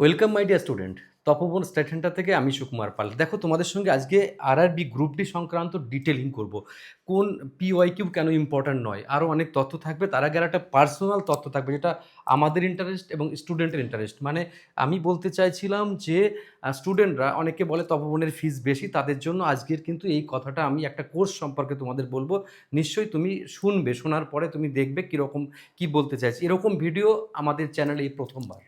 Welcome my dear student Tapoban state centre থেকে আমি সুকুমার পাল। দেখো, তোমাদের সঙ্গে আজকে আরআরবি গ্রুপ ডি সংক্রান্ত ডিটেলিং করব। কোন পিওয়াই কিউ কেন ইম্পর্ট্যান্ট নয়? আরও অনেক তথ্য থাকবে। তার আগে একটা পার্সোনাল তথ্য থাকবে, যেটা আমাদের ইন্টারেস্ট এবং স্টুডেন্টের ইন্টারেস্ট মানে আমি বলতে চাইছিলাম যে স্টুডেন্টরা অনেকে বলে তপবনের ফিস বেশি, তাদের জন্য আজকের কিন্তু এই কথাটা আমি একটা কোর্স সম্পর্কে তোমাদের বলব। নিশ্চয়ই তুমি শুনবে, শোনার পরে তুমি দেখবে কীরকম, কি বলতে চাইছি। এরকম ভিডিও আমাদের চ্যানেলে এই প্রথমবার।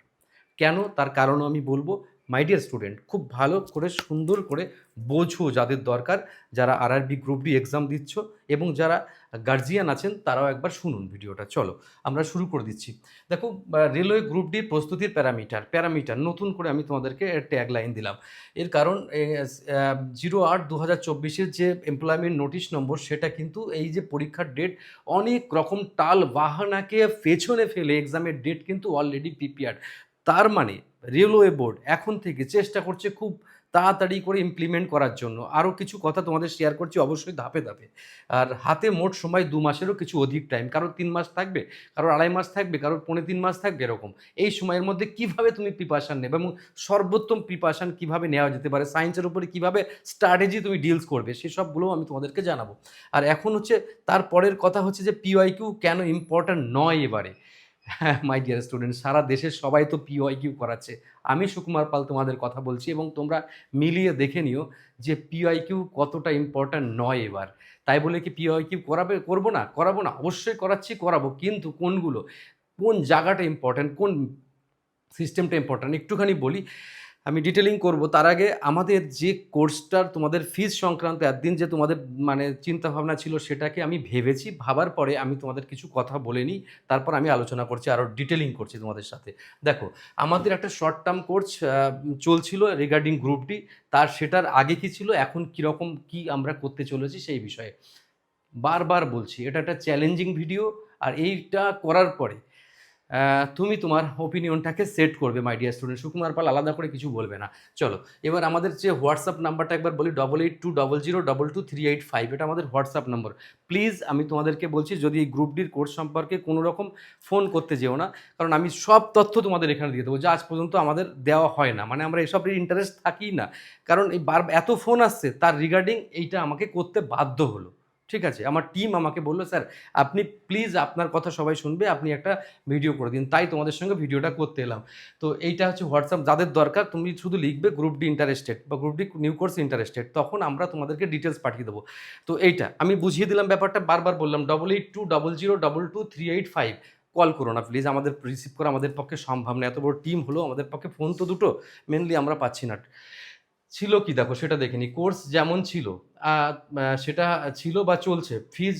কেন? তার কারণও আমি বলব মাই ডিয়ার স্টুডেন্ট খুব ভালো করে, সুন্দর করে বোঝো যাদের দরকার, যারা আরআরবি গ্রুপ ডি এক্সাম দিচ্ছ এবং যারা গার্জিয়ান আছেন, তারাও একবার শুনুন ভিডিওটা। চলো, আমরা শুরু করে দিচ্ছি। দেখো রেলওয়ে গ্রুপ ডি প্রস্তুতির প্যারামিটার প্যারামিটার, নতুন করে আমি তোমাদেরকে ট্যাগ লাইন দিলাম। এর কারণ জিরো আট দু হাজার চব্বিশের যে এমপ্লয়মেন্ট নোটিশ নম্বর সেটা কিন্তু এই যে পরীক্ষার ডেট অনেক রকম টাল বাহানাকে পেছনে ফেলে এক্সামের ডেট কিন্তু অলরেডি প্রিপেয়ার্ড তার মানে রেলওয়ে বোর্ড এখন থেকে চেষ্টা করছে খুব তাড়াতাড়ি করে ইমপ্লিমেন্ট করার জন্য। আরও কিছু কথা তোমাদের শেয়ার করছি অবশ্যই ধাপে ধাপে। আর হাতে মোট সময় দু মাসেরও কিছু অধিক টাইম কারোর তিন মাস থাকবে কারোর আড়াই মাস থাকবে কারোর পৌনে তিন মাস থাকবে এরকম। এই সময়ের মধ্যে কীভাবে তুমি প্রিপারেশান নেবে এবং সর্বোত্তম প্রিপারেশান কীভাবে নেওয়া যেতে পারে সায়েন্সের উপরে কীভাবে স্ট্র্যাটেজি তুমি ডিলস করবে সেসবগুলোও আমি তোমাদেরকে জানাব। আর এখন হচ্ছে, তারপরের কথা হচ্ছে যে পিওয়াইকিউ কেন ইম্পর্ট্যান্ট নয় এবারে? হ্যাঁ মাই ডিয়ার স্টুডেন্ট সারা দেশের সবাই তো পিওয়াই কিউ করাচ্ছে। আমি সুকুমার পাল তোমাদের কথা বলছি এবং তোমরা মিলিয়ে দেখে নিও যে পিওয়াই কিউ কতটা ইম্পর্ট্যান্ট নয় এবার। তাই বলে কি পিওয়াই কিউ করাবে, করব না? করাবো না। অবশ্যই করাচ্ছি, করাবো। কিন্তু কোনগুলো? কোন জায়গাটা ইম্পর্ট্যান্ট কোন সিস্টেমটা ইম্পর্ট্যান্ট একটুখানি বলি। আমি ডিটেলিং করব। তার আগে আমাদের যে কোর্সটার তোমাদের ফিজ সংক্রান্ত একদিন যে তোমাদের মানে চিন্তা ভাবনা ছিল সেটাকে আমি ভেবেছি। ভাবার পরে আমি তোমাদের কিছু কথা বলে নিই তারপর আমি আলোচনা করছি আরও ডিটেলিং করছি তোমাদের সাথে। দেখো, আমাদের একটা শর্ট টার্ম কোর্স চলছিল রিগার্ডিং গ্রুপটি তার সেটার আগে কি ছিল? এখন কীরকম কি আমরা করতে চলেছি সেই বিষয়ে। বারবার বলছি, এটা একটা চ্যালেঞ্জিং ভিডিও আর এইটা করার পরে তুমি তোমার ওপিনিয়নটাকে সেট করবে my dear student Sukumar Pal আলাদা করে কিছু বলবে না। চলো, এবার আমাদের যে হোয়াটসঅ্যাপ নাম্বারটা একবার বলি double eight two double zero double two three eight five এটা আমাদের হোয়াটসঅ্যাপ নম্বর প্লিজ আমি তোমাদেরকে বলছি, যদি এই গ্রুপ ডির কোর্স সম্পর্কে কোনো রকম ফোন করতে যেও না, কারণ আমি সব তথ্য তোমাদের এখানে দিয়ে দেবো, যা আজ পর্যন্ত আমাদের দেওয়া হয় না। মানে আমরা এসব ইন্টারেস্ট থাকি না। কারণ এই বার, এত ফোন আসছে, তার রিগার্ডিং এইটা আমাকে করতে বাধ্য হলো। ঠিক আছে, আমার টিম আমাকে বলল, স্যার, আপনি প্লিজ আপনার কথা সবাই শুনবে, আপনি একটা ভিডিও করে দিন। তাই তোমাদের সঙ্গে ভিডিওটা করতে এলাম। তো এইটা হচ্ছে হোয়াটসঅ্যাপ যাদের দরকার তুমি শুধু লিখবে গ্রুপ ডি ইন্টারেস্টেড বা group D new course interested তখন আমরা তোমাদেরকে ডিটেলস পাঠিয়ে দেবো। তো এইটা, আমি বুঝিয়ে দিলাম ব্যাপারটা, বারবার বললাম double eight two double zero double two three eight five call করো না প্লিজ আমাদের রিসিভ করা আমাদের পক্ষে সম্ভব না, এত বড় টিম হলো, আমাদের পক্ষে ফোন তো দুটো মেনলি আমরা পাচ্ছি না। ছিল কি দেখো, সেটা দেখিনি কোর্স যেমন ছিল সেটা ছিল বা চলছে। ফিজ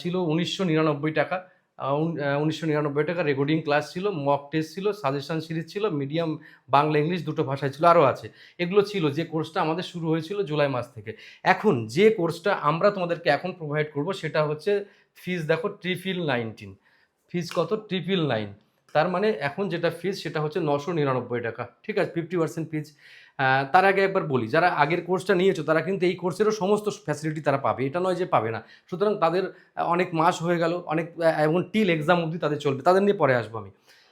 ছিল উনিশশো নিরানব্বই টাকা। উনিশশো নিরানব্বই টাকা রেকর্ডিং ক্লাস ছিল মক টেস্ট ছিল সাজেশন সিরিজ ছিল মিডিয়াম বাংলা ইংলিশ দুটো ভাষায় ছিল আরও আছে। এগুলো ছিল, যে কোর্সটা আমাদের শুরু হয়েছিল জুলাই মাস থেকে। এখন যে কোর্সটা আমরা তোমাদেরকে এখন প্রোভাইড করব, সেটা হচ্ছে ফিজ দেখো ট্রিপিল নাইনটিন ফিজ কত? ট্রিপিল নাইন তার মানে এখন যেটা ফিজ সেটা হচ্ছে নশো নিরানব্বই টাকা। ঠিক আছে? ফিফটি পার্সেন্ট ফিজ তার আগে একবার বলি, যারা আগের কোর্সটা নিয়েছো, তারা কিন্তু এই কোর্সেরও সমস্ত ফ্যাসিলিটি তারা পাবে। এটা নয় যে পাবে না। সুতরাং তাদের অনেক মাস হয়ে গেল, অনেক এমন টিল এক্সাম অবধি তাদের চলবে। তাদের নিয়ে পরে আসব আমি।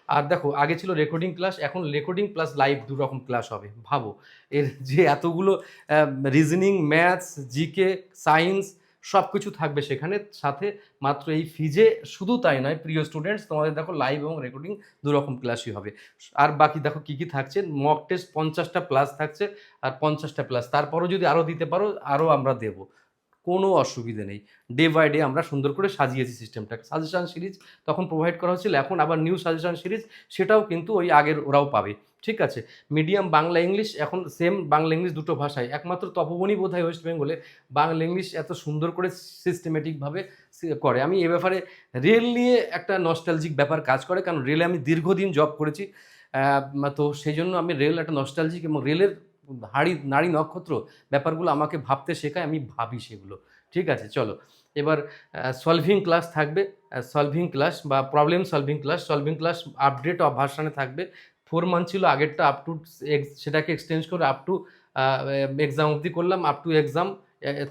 আর দেখো, আগে ছিল রেকর্ডিং ক্লাস এখন রেকর্ডিং প্লাস লাইভ দু রকম ক্লাস হবে। ভাবো, এর যে এতগুলো রিজনিং ম্যাথস জিকে সায়েন্স সব কিছু থাকবে সেখানে। সাথে মাত্র এই ফিজে শুধু তাই নয়, প্রিয় স্টুডেন্টস তোমাদের দেখো লাইভ এবং রেকর্ডিং দুরকম ক্লাসই হবে। আর বাকি দেখো কী কী থাকছে? মক টেস্ট পঞ্চাশটা প্লাস থাকছে আর পঞ্চাশটা প্লাস তারপরও যদি আরও দিতে পারো আরও আমরা দেবো। কোনো অসুবিধে নেই। ডে বাই ডে আমরা সুন্দর করে সাজিয়েছি সিস্টেমটাকে সাজেশন সিরিজ তখন প্রোভাইড করা হচ্ছিল, এখন আবার নিউ সাজেশন সিরিজ সেটাও কিন্তু ওই আগের ওরাও পাবে। ঠিক আছে? মিডিয়াম বাংলা ইংলিশ এখন সেম বাংলা ইংলিশ দুটো ভাষায়। একমাত্র তপবনী বোধ হয় ওয়েস্ট বেঙ্গলে বাংলা ইংলিশ এত সুন্দর করে সিস্টেমেটিকভাবে করে। আমি এ ব্যাপারে রেল নিয়ে একটা নস্টালজিক ব্যাপার কাজ করে, কারণ রেলে আমি দীর্ঘদিন জব করেছি। তো সেই জন্য আমি রেল একটা নস্টালজিক এবং রেলের হাড়ি নারী নক্ষত্র ব্যাপারগুলো আমাকে ভাবতে শেখায়, আমি ভাবি সেগুলো। ঠিক আছে, চলো। এবার সলভিং ক্লাস থাকবে। সলভিং ক্লাস বা problem solving class solving class update of ভার্সানে থাকবে। ফোর মান্থ ছিল, আগেরটা আপ টু সেটাকে এক্সচেঞ্জ করে আপ টু এক্সাম অবধি করলাম আপ টু এক্সাম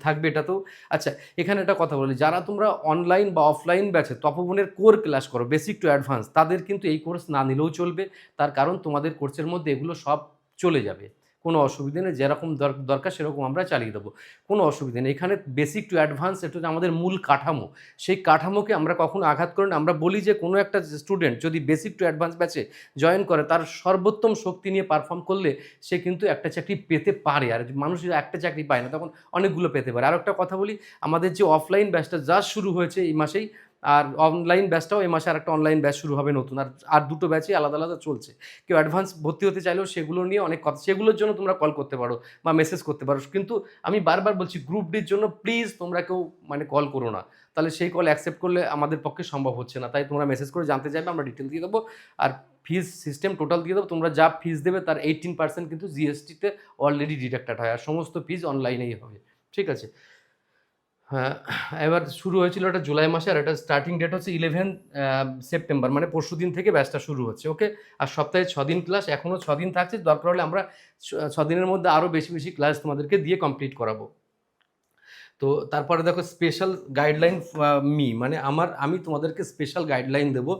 থাকবে এটাতেও আচ্ছা এখানে একটা কথা বলি, যারা তোমরা অনলাইন বা অফলাইন ব্যাচে তপবনের কোর ক্লাস করো বেসিক টু অ্যাডভান্স তাদের কিন্তু এই কোর্স না নিলেও চলবে। তার কারণ তোমাদের কোর্সের মধ্যে এগুলো সব চলে যাবে। কোনো অসুবিধা নেই, যেরকম দর- দরকার সেরকম আমরা চালিয়ে দেবো। কোনো অসুবিধা নেই। এখানে বেসিক টু অ্যাডভান্স এটা হচ্ছে আমাদের মূল কাঠামো। সেই কাঠামোকে আমরা কখনো আঘাত করি না। আমরা বলি যে কোনো একটা স্টুডেন্ট যদি বেসিক টু অ্যাডভান্স ব্যাচে জয়েন করে, তার সর্বোত্তম শক্তি নিয়ে পারফর্ম করলে সে কিন্তু একটা চাকরি পেতে পারে। আর মানুষ একটা চাকরি পায় না, তখন অনেকগুলো পেতে পারে। আর একটা কথা বলি, আমাদের যে অফলাইন ব্যাচটা যা শুরু হয়েছে এই মাসেই আর অনলাইন ব্যাচটাও এই মাসে আর একটা অনলাইন ব্যাচ শুরু হবে নতুন। আর আর দুটো ব্যাচই আলাদা আলাদা চলছে। কেউ অ্যাডভান্স ভর্তি হতে চাইলেও সেগুলো নিয়ে অনেক কথা সেগুলোর জন্য তোমরা কল করতে পারো বা মেসেজ করতে পারো। কিন্তু আমি বারবার বলছি গ্রুপ ডির জন্য প্লিজ তোমরা কেউ মানে কল করো না। তাহলে সেই কল অ্যাকসেপ্ট করলে আমাদের পক্ষে সম্ভব হচ্ছে না। তাই তোমরা মেসেজ করে জানতে চাইবে, আমরা ডিটেল দিয়ে দেবো। আর ফিজ সিস্টেম টোটাল দিয়ে দেবো। তোমরা যা ফিজ দেবে তার এইটিন পার্সেন্ট কিন্তু জিএসটিতে অলরেডি ডিডাক্টেড হয়। আর সমস্ত ফিজ অনলাইনেই হবে। ঠিক আছে? এবার শুরু হয়েছিল এটা জুলাই মাসে আর এটা স্টার্টিং ডেট হচ্ছে ইলেভেন সেপ্টেম্বর মানে পরশু দিন থেকে ব্যাচটা শুরু হচ্ছে ওকে আর সপ্তাহে ছদিন ক্লাস এখনও ছদিন থাকছে, দরকার হলে আমরা ছ- ছদিনের মধ্যে আরও বেশি বেশি ক্লাস তোমাদেরকে দিয়ে কমপ্লিট করাবো। তো তারপরে দেখো স্পেশাল গাইডলাইন মি মানে আমার, আমি তোমাদেরকে স্পেশাল গাইডলাইন দেবো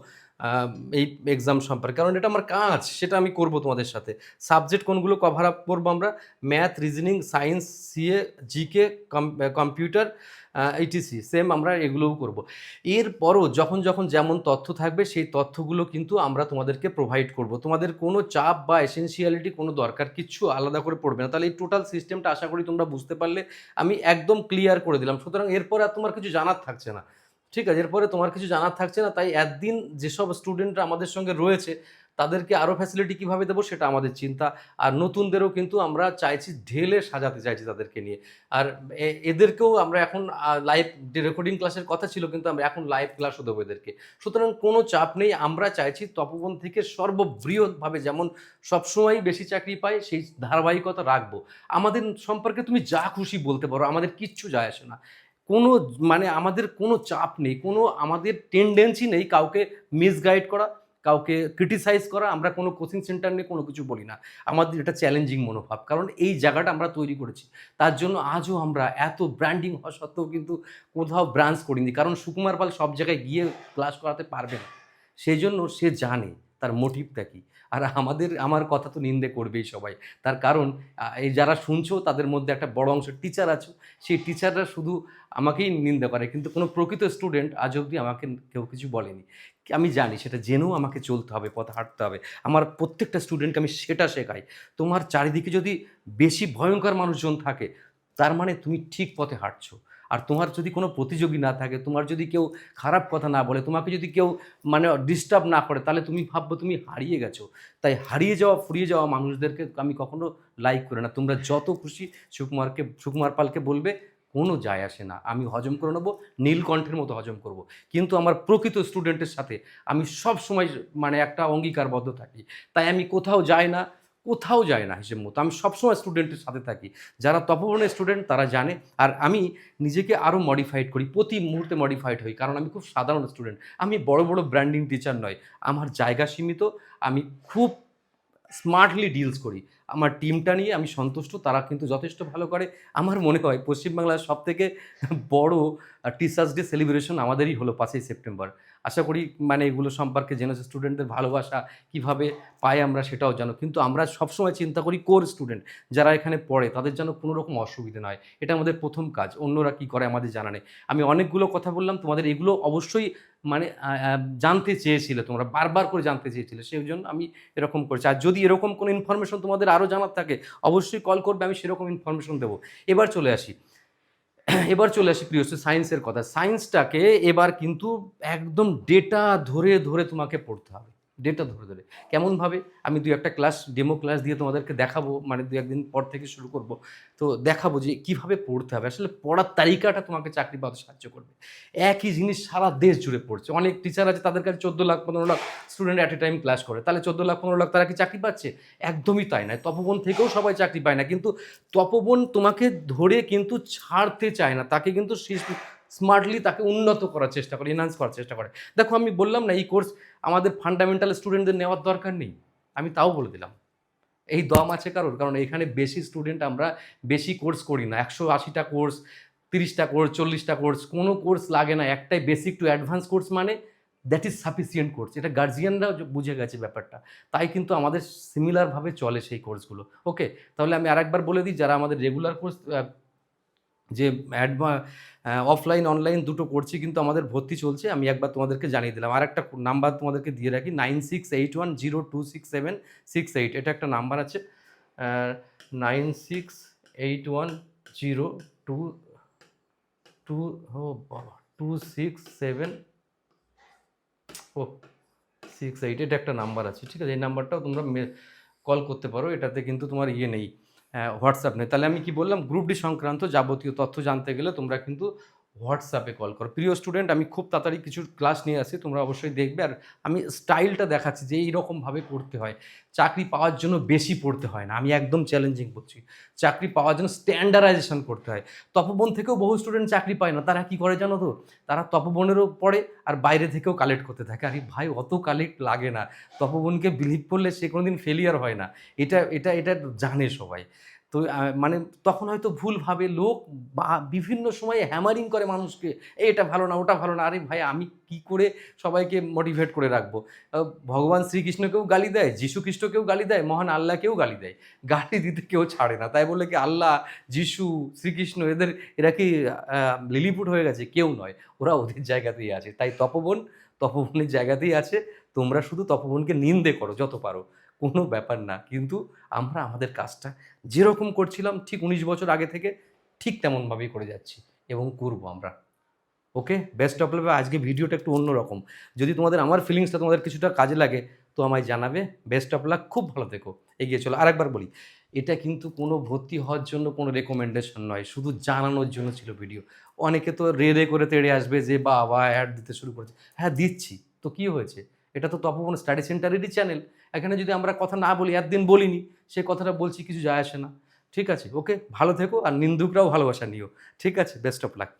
এই এক্সাম সম্পর্কে। কারণ এটা আমার কাজ, সেটা আমি করব তোমাদের সাথে। সাবজেক্ট কোনগুলো কভার আপ করব আমরা? Math reasoning science CA GK computer etc same আমরা এগুলোও করব। এরপরও যখন যখন যেমন তথ্য থাকবে, সেই তথ্যগুলো কিন্তু আমরা তোমাদেরকে প্রোভাইড করব। তোমাদের কোনো চাপ বা এসেন্সিয়ালিটি কোনো দরকার কিচ্ছু আলাদা করে পড়বে না। তাহলে এই টোটাল সিস্টেমটা আশা করি তোমরা বুঝতে পারলে আমি একদম ক্লিয়ার করে দিলাম। সুতরাং এরপর আর তোমার কিছু জানার থাকছে না। ঠিক আছে, এরপরে তোমার কিছু জানার থাকছে না, তাই একদিন যেসব স্টুডেন্টরা আমাদের সঙ্গে রয়েছে, তাদেরকে আরও ফ্যাসিলিটি কীভাবে দেবো সেটা আমাদের চিন্তা, আর নতুনদেরও কিন্তু আমরা চাইছি ঢেলে সাজাতে চাইছি তাদেরকে নিয়ে। আর এদেরকেও আমরা এখন লাইভ রেকর্ডিং ক্লাসের কথা ছিল, কিন্তু আমরা এখন লাইভ ক্লাসও দেবো এদেরকে। সুতরাং কোনো চাপ নেই, আমরা চাইছি তপবন থেকে সর্ববৃহৎভাবে যেমন সবসময় বেশি চাকরি পায় সেই ধারাবাহিকতা রাখব। আমাদের সম্পর্কে তুমি যা খুশি বলতে পারো, আমাদের কিচ্ছু যায় আসে না। কোনো মানে আমাদের কোনো চাপ নেই, কোনো আমাদের টেন্ডেন্সি নেই কাউকে মিসগাইড করা, কাউকে ক্রিটিসাইজ করা, আমরা কোনো কোচিং সেন্টার নিয়ে কোনো কিছু বলি না। আমাদের এটা চ্যালেঞ্জিং মনোভাব, কারণ এই জায়গাটা আমরা তৈরি করেছি। তার জন্য আজও আমরা এত ব্র্যান্ডিং হওয়া সত্ত্বেও কিন্তু কোথাও ব্রাঞ্চ করিনি, কারণ সুকুমার পাল সব জায়গায় গিয়ে ক্লাস করাতে পারবে না। সেই জন্য সে জানে তার মোটিভটা কী? আর আমাদের, আমার কথা তো নিন্দে করবেই সবাই। তার কারণ এই যারা শুনছো, তাদের মধ্যে একটা বড় অংশ টিচার আছো। সেই টিচাররা শুধু আমাকেই নিন্দা করে, কিন্তু কোনো প্রকৃত স্টুডেন্ট আজ অবধি আমাকে কেউ কিছু বলেনি। আমি জানি সেটা জেনেও আমাকে চলতে হবে, পথে হাঁটতে হবে। আমার প্রত্যেকটা স্টুডেন্টকে আমি সেটা শেখাই। তোমার চারিদিকে যদি বেশি ভয়ঙ্কর মানুষজন থাকে, তার মানে তুমি ঠিক পথে হাঁটছো। আর তোমার যদি কোনো প্রতিযোগী না থাকে, তোমার যদি কেউ খারাপ কথা না বলে, তোমাকে যদি কেউ মানে ডিস্টার্ব না করে, তাহলে তুমি ভাববো তুমি হারিয়ে গেছো। তাই হারিয়ে যাওয়া, ফুরিয়ে যাওয়া মানুষদেরকে আমি কখনো লাইক করি না। তোমরা যত খুশি সুকুমারকে, সুকুমার পালকে বলবে, কোনো যায় আসে না। আমি হজম করে নেব, নীলকণ্ঠের মতো হজম করব। কিন্তু আমার প্রকৃত স্টুডেন্টের সাথে আমি সব সময় মানে একটা অঙ্গীকারবদ্ধ থাকি। তাই আমি কোথাও যাই না কোথাও যায় না হিসেব মতো। আমি সবসময় স্টুডেন্টের সাথে থাকি। যারা তপবনের স্টুডেন্ট তারা জানে। আর আমি নিজেকে আরও মডিফাইড করি, প্রতি মুহূর্তে মডিফাইড হই। কারণ আমি খুব সাধারণ স্টুডেন্ট আমি বড় বড় ব্র্যান্ডিং টিচার নয়। আমার জায়গা সীমিত। আমি খুব স্মার্টলি ডিলস করি। আমার টিমটা নিয়ে আমি সন্তুষ্ট, তারা কিন্তু যথেষ্ট ভালো করে। আমার মনে হয় পশ্চিমবাংলার সব থেকে বড় টিচার্স ডে সেলিব্রেশন আমাদেরই হলো পাঁচই সেপ্টেম্বর। আশা করি মানে এগুলো সম্পর্কে জেনেছে স্টুডেন্টদের ভালোবাসা কীভাবে পাই আমরা সেটাও জানো। কিন্তু আমরা সবসময় চিন্তা করি কোর স্টুডেন্ট যারা এখানে পড়ে তাদের যেন কোনো রকম অসুবিধা নয় এটা আমাদের প্রথম কাজ, অন্যরা কি করে আমাদের জানা নেই। আমি অনেকগুলো কথা বললাম, তোমাদের এগুলো অবশ্যই মানে জানতে চেয়েছিলে তোমরা, বারবার করে জানতে চেয়েছিলে সেই জন্য আমি এরকম করেছি। আর যদি এরকম কোনো ইনফরমেশন তোমাদের আরও জানার থাকে, অবশ্যই কল করবে, আমি সেরকম ইনফরমেশন দেবো। এবার চলে আসি। এবার চলে আসি প্রিয় সায়েন্সের কথা। সায়েন্সটাকে এবার কিন্তু একদম ডেটা ধরে ধরে তোমাকে পড়তে হবে। ডেটা ধরে ধরে। কেমনভাবে? আমি দু একটা ক্লাস ডেমো ক্লাস দিয়ে তোমাদেরকে দেখাবো মানে দু একদিন পর থেকে শুরু করব। তো দেখাবো যে কীভাবে পড়তে হবে। আসলে পড়ার তালিকাটা তোমাকে চাকরি পাওয়াতে সাহায্য করবে। একই জিনিস সারা দেশ জুড়ে পড়ছে। অনেক টিচার আছে, তাদের কাছে চোদ্দ লাখ, পনেরো lakh student at a time class করে। তাহলে চোদ্দ লাখ, পনেরো লাখ তারা কি চাকরি পাচ্ছে? একদমই তাই নয়। তপবন থেকেও সবাই চাকরি পায় না। কিন্তু তপবন তোমাকে ধরে কিন্তু ছাড়তে চায় না। তাকে কিন্তু স্মার্টলি তাকে উন্নত করার চেষ্টা করে এনহান্স করার চেষ্টা করে। দেখো আমি বললাম না, এই কোর্স আমাদের ফান্ডামেন্টাল স্টুডেন্টদের নেওয়ার দরকার নেই। আমি তাও বলে দিলাম। এই দম আছে কারোর, কারণ এখানে বেশি স্টুডেন্ট আমরা বেশি কোর্স করি না। একশো আশিটা কোর্স তিরিশটা কোর্স চল্লিশটা কোর্স কোনো কোর্স লাগে না। একটাই বেসিক টু অ্যাডভান্স কোর্স মানে দ্যাট ইজ সাফিসিয়েন্ট কোর্স এটা গার্জিয়ানরাও বুঝে গেছে ব্যাপারটা। তাই কিন্তু আমাদের সিমিলারভাবে চলে সেই কোর্সগুলো ওকে তাহলে আমি আরেকবার বলে দিই, যারা আমাদের রেগুলার কোর্স যে অ্যাডভা অফলাইন অনলাইন দুটো করছি কিন্তু আমাদের ভর্তি চলছে। আমি একবার তোমাদেরকে জানিয়ে দিলাম। আর একটা নাম্বার তোমাদেরকে দিয়ে রাখি। Nine six eight one zero two six seven six eight এটা একটা নাম্বার আছে। Nine six eight one zero two two o two six seven o six eight এটা একটা নাম্বার আছে। ঠিক আছে, এই নাম্বারটাও তোমরা কল করতে পারো। এটাতে কিন্তু তোমার ইয়ে নেই। হোয়াটসঅ্যাপ নেই। তাহলে আমি কি বললাম? গ্রুপ ডি সংক্রান্ত যাবতীয় তথ্য জানতে গেলে তোমরা কিন্তু হোয়াটসঅ্যাপে কল করো। প্রিয় স্টুডেন্ট, আমি খুব তাড়াতাড়ি কিছু ক্লাস নিয়ে আসি, তোমরা অবশ্যই দেখবে। আর আমি স্টাইলটা দেখাচ্ছি যে এইরকমভাবে করতে হয়। চাকরি পাওয়ার জন্য বেশি পড়তে হয় না, আমি একদম চ্যালেঞ্জিং করছি চাকরি পাওয়ার জন্য স্ট্যান্ডার্ডাইজেশন করতে হয়। তপবন থেকেও বহু স্টুডেন্ট চাকরি পায় না, তারা কি করে জানো তো? তারা তপবনেরও পড়ে আর বাইরে থেকেও কালেক্ট করতে থাকে। আরে ভাই, অত কালেক্ট লাগে না। তপবনকে বিলিভ করলে সে কোনোদিন ফেলিয়ার হয় না। এটা এটা এটা জানে সবাই। তো মানে তখন হয়তো ভুলভাবে লোক বা বিভিন্ন সময়ে হ্যামারিং করে মানুষকে "এই, এটা ভালো না ওটা ভালো না আরে ভাই আমি কি করে সবাইকে মোটিভেট করে রাখব? ভগবান শ্রীকৃষ্ণকেও গালি দেয় যিশু খ্রিস্টকেও গালি দেয় মহান আল্লাহকেও গালি দেয়। গালি দিতে কেউ ছাড়ে না। তাই বলে কি আল্লাহ যিশু শ্রীকৃষ্ণ এদের এরা কি লিলিপুট হয়ে গেছে? কেউ নয়। ওরা ওদের জায়গাতেই আছে। তাই তপবন তপবনের জায়গাতেই আছে। তোমরা শুধু তপবনকে নিন্দে করো যত পারো। কোনো ব্যাপার না। কিন্তু আমরা আমাদের কাজটা যেরকম করছিলাম ঠিক উনিশ বছর আগে থেকে ঠিক তেমনভাবেই করে যাচ্ছি এবং করব আমরা। ওকে? বেস্ট অফ লাভ আজকে ভিডিওটা একটু অন্যরকম যদি তোমাদের আমার ফিলিংসটা তোমাদের কিছুটা কাজে লাগে, তো আমায় জানাবে। বেস্ট অফ লাক খুব ভালো থেকো। এগিয়ে চলো। আরেকবার বলি, এটা কিন্তু কোনো ভর্তি হওয়ার জন্য কোনো রেকমেন্ডেশন নয়। শুধু জানানোর জন্য ছিল ভিডিও অনেকে তো রে রে করে তেড়ে আসবে যে, বাবা অ্যাড দিতে শুরু করেছে। হ্যাঁ দিচ্ছি। তো কী হয়েছে? এটা তো তপবন স্টাডি সেন্টারেরই চ্যানেল এখানে যদি আমরা কথা না বলি, একদিন বলিনি, সে কথাটা বলছি, কিছু যায় আসে না। ঠিক আছে, ওকে? ভালো থেকো, আর নিন্দুকরাও ভালোবাসা নিও। ঠিক আছে বেস্ট অফ লাক